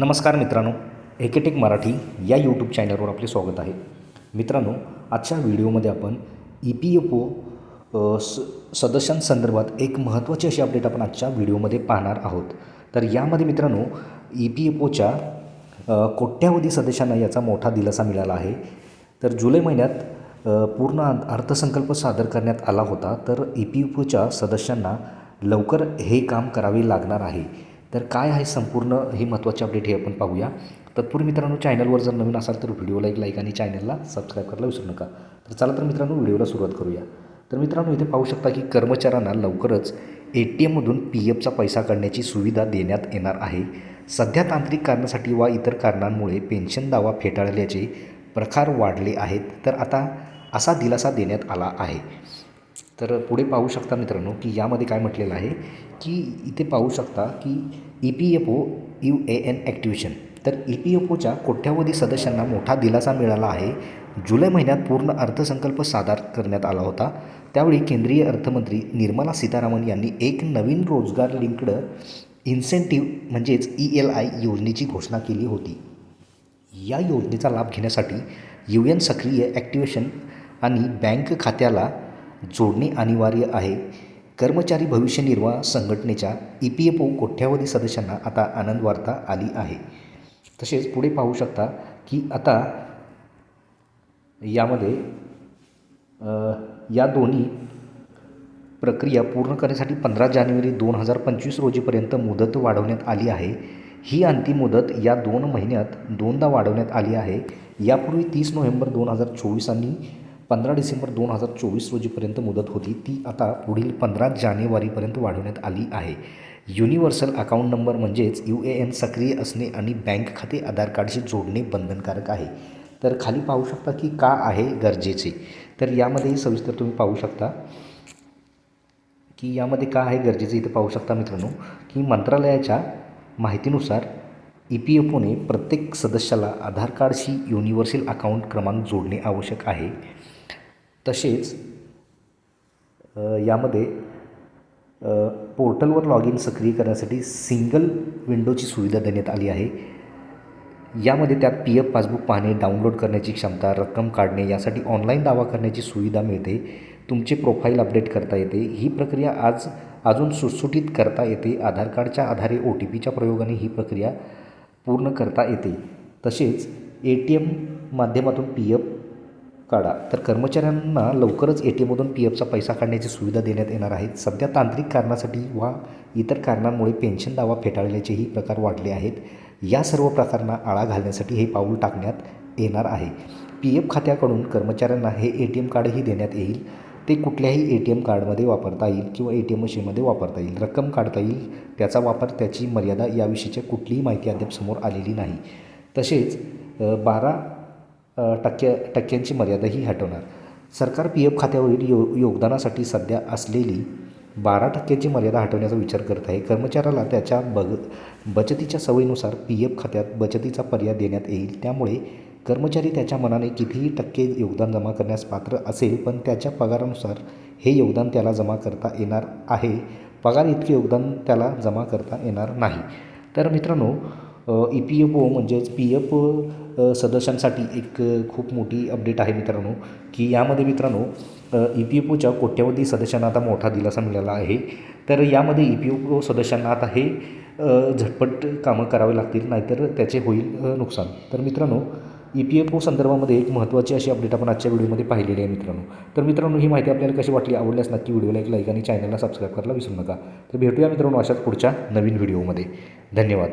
नमस्कार मित्रांनो एकेटेक मराठी या यूट्यूब चॅनलवर आपले स्वागत आहे. मित्रांनो आजच्या व्हिडिओमध्ये आपण ई पी एफ ओ स सदस्यांसंदर्भात एक महत्त्वाची अशी अपडेट आपण आजच्या व्हिडिओमध्ये पाहणार आहोत. तर यामध्ये मित्रांनो ई पी एफ ओच्या कोट्यावधी सदस्यांना याचा मोठा दिलासा मिळाला आहे. तर जुलै महिन्यात पूर्ण अर्थसंकल्प सादर करण्यात आला होता. तर ई पी एफ ओच्या सदस्यांना लवकर हे काम करावे लागणार आहे. तर काय आहे संपूर्ण हे महत्त्वाचे अपडेट हे आपण पाहूया. तत्पूर्वी मित्रांनो चॅनलवर जर नवीन असाल तर व्हिडिओला एक लाईक आणि चॅनलला सबस्क्राईब करायला विसरू नका. तर चला तर मित्रांनो व्हिडिओला सुरुवात करूया. तर मित्रांनो इथे पाहू शकता की कर्मचाऱ्यांना लवकरच ए टी एममधून पी एफचा पैसा काढण्याची सुविधा देण्यात येणार आहे. सध्या तांत्रिक कारणासाठी वा इतर कारणांमुळे पेन्शन दावा फेटाळल्याचे प्रकार वाढले आहेत. तर आता असा दिलासा देण्यात आला आहे. तर पुढे पाहू शकता मित्रांनो की यामध्ये काय म्हटलेलं आहे की इथे पाहू शकता की E P F O U A N activation. तर ई पी एफ ओच्या कोट्यावधी सदस्यांना मोठा दिलासा मिळाला आहे. जुलै महिन्यात पूर्ण अर्थसंकल्प सादर करण्यात आला होता. त्यावेळी केंद्रीय अर्थमंत्री निर्मला सीतारामन यांनी एक नवीन रोजगार लिंक्ड इन्सेंटिव्ह म्हणजेच ई एल आय योजनेची घोषणा केली होती. या योजनेचा लाभ घेण्यासाठी यू एन सक्रिय ॲक्टिवेशन आणि बँक खात्याला जोडणे अनिवार्य आहे. कर्मचारी भविष्य निर्वाह संघटनेच्या ई पी एफ ओ कोट्यावधी सदस्यांना आता आनंद वार्ता आली आहे. तसेच पुढे पाहू शकता की आता यामध्ये या दोन्ही प्रक्रिया पूर्ण करण्यासाठी पंधरा जानेवारी दोन हजार पंचवीस रोजीपर्यंत मुदत वाढवण्यात आली आहे. ही अंतिम मुदत या दोन महिन्यात दोनदा वाढवण्यात आली आहे. यापूर्वी तीस नोव्हेंबर दोन हजार चोवीस आणि पंधरा डिसेंबर दोन हजार चोवीस रोजीपर्यंत मुदत होती. ती आता पुढील पंधरा जानेवारीपर्यंत वाढवण्यात आली आहे. युनिव्हर्सल अकाउंट नंबर म्हणजेच यू ए एन सक्रिय असणे आणि बँक खाते आधार कार्डशी जोडणे बंधनकारक आहे. तर खाली पाहू शकता की का आहे गरजेचे. तर यामध्ये सविस्तर तुम्ही पाहू शकता की यामध्ये का आहे गरजेचं इथे पाहू शकता मित्रांनो की मंत्रालयाच्या माहितीनुसार ई पी एफ ओने प्रत्येक सदस्याला आधार कार्डशी युनिव्हर्सल अकाउंट क्रमांक जोडणे आवश्यक आहे. तसेच यामध्ये पोर्टलवर लॉग इन सक्रिय करण्यासाठी सिंगल विंडोची सुविधा देण्यात आली आहे. यामध्ये त्यात पी एफ पासबुक पाहणे डाउनलोड करण्याची क्षमता रक्कम काढणे यासाठी ऑनलाईन दावा करण्याची सुविधा मिळते. तुमचे प्रोफाईल अपडेट करता येते. ही प्रक्रिया आज अजून सुटसुटीत करता येते. आधार कार्डच्या आधारे ओ टी पीच्या प्रयोगाने ही प्रक्रिया पूर्ण करता येते. तसेच ए टी एम माध्यमातून पी एफ काढा. तर कर्मचाऱ्यांना लवकरच ए टी एममधून पी एफचा पैसा काढण्याची सुविधा देण्यात येणार आहे. सध्या तांत्रिक कारणासाठी वा इतर कारणांमुळे पेन्शन दावा फेटाळल्याचेही प्रकार वाढले आहेत. या सर्व प्रकारांना आळा घालण्यासाठी हे पाऊल टाकण्यात येणार आहे. पी एफ खात्याकडून कर्मचाऱ्यांना हे ए टी एम कार्डही देण्यात येईल. ते कुठल्याही ए टी एम कार्डमध्ये वापरता येईल किंवा ए टी एम मशीनमध्ये वापरता येईल. रक्कम काढता येईल त्याचा वापर त्याची मर्यादा याविषयीची कुठलीही माहिती अद्याप समोर आलेली नाही. तसेच बारा टक्क्या टक्क्यांची मर्यादाही हटवणार. सरकार पी एफ खात्यावरील यो योगदानासाठी सध्या असलेली बारा टक्क्यांची मर्यादा हटवण्याचा विचार करत आहे. कर्मचाऱ्याला त्याच्या बग बचतीच्या सवयीनुसार पी एफ खात्यात बचतीचा पर्याय देण्यात येईल. त्यामुळे कर्मचारी त्याच्या मनाने कितीही टक्के योगदान जमा करण्यास पात्र असेल पण त्याच्या पगारानुसार हे योगदान त्याला जमा करता येणार आहे. पगार इतके योगदान त्याला जमा करता येणार नाही. तर मित्रांनो ई पी एफ ओ म्हणजेच पी एफ सदस्यांसाठी एक खूप मोठी अपडेट आहे मित्रांनो की यामध्ये मित्रांनो ई पी एफ ओच्या कोट्यावधी सदस्यांना आता मोठा दिलासा मिळाला आहे. तर यामध्ये ई पी एफ ओ सदस्यांना आता हे झटपट कामं करावे लागतील नाहीतर त्याचे होईल नुकसान. तर मित्रांनो ई पी एफ ओ संदर्भामध्ये एक महत्त्वाची अशी अपडेट आपण आजच्या व्हिडिओमध्ये पाहिलेली आहे मित्रांनो. तर मित्रांनो ही माहिती आपल्याला कशी वाटली आवडल्यास नक्की व्हिडिओला एक लाईक आणि चॅनलला सबस्क्राईब करायला विसरू नका. तर भेटूया मित्रांनो अशाच पुढच्या नवीन व्हिडिओमध्ये. धन्यवाद.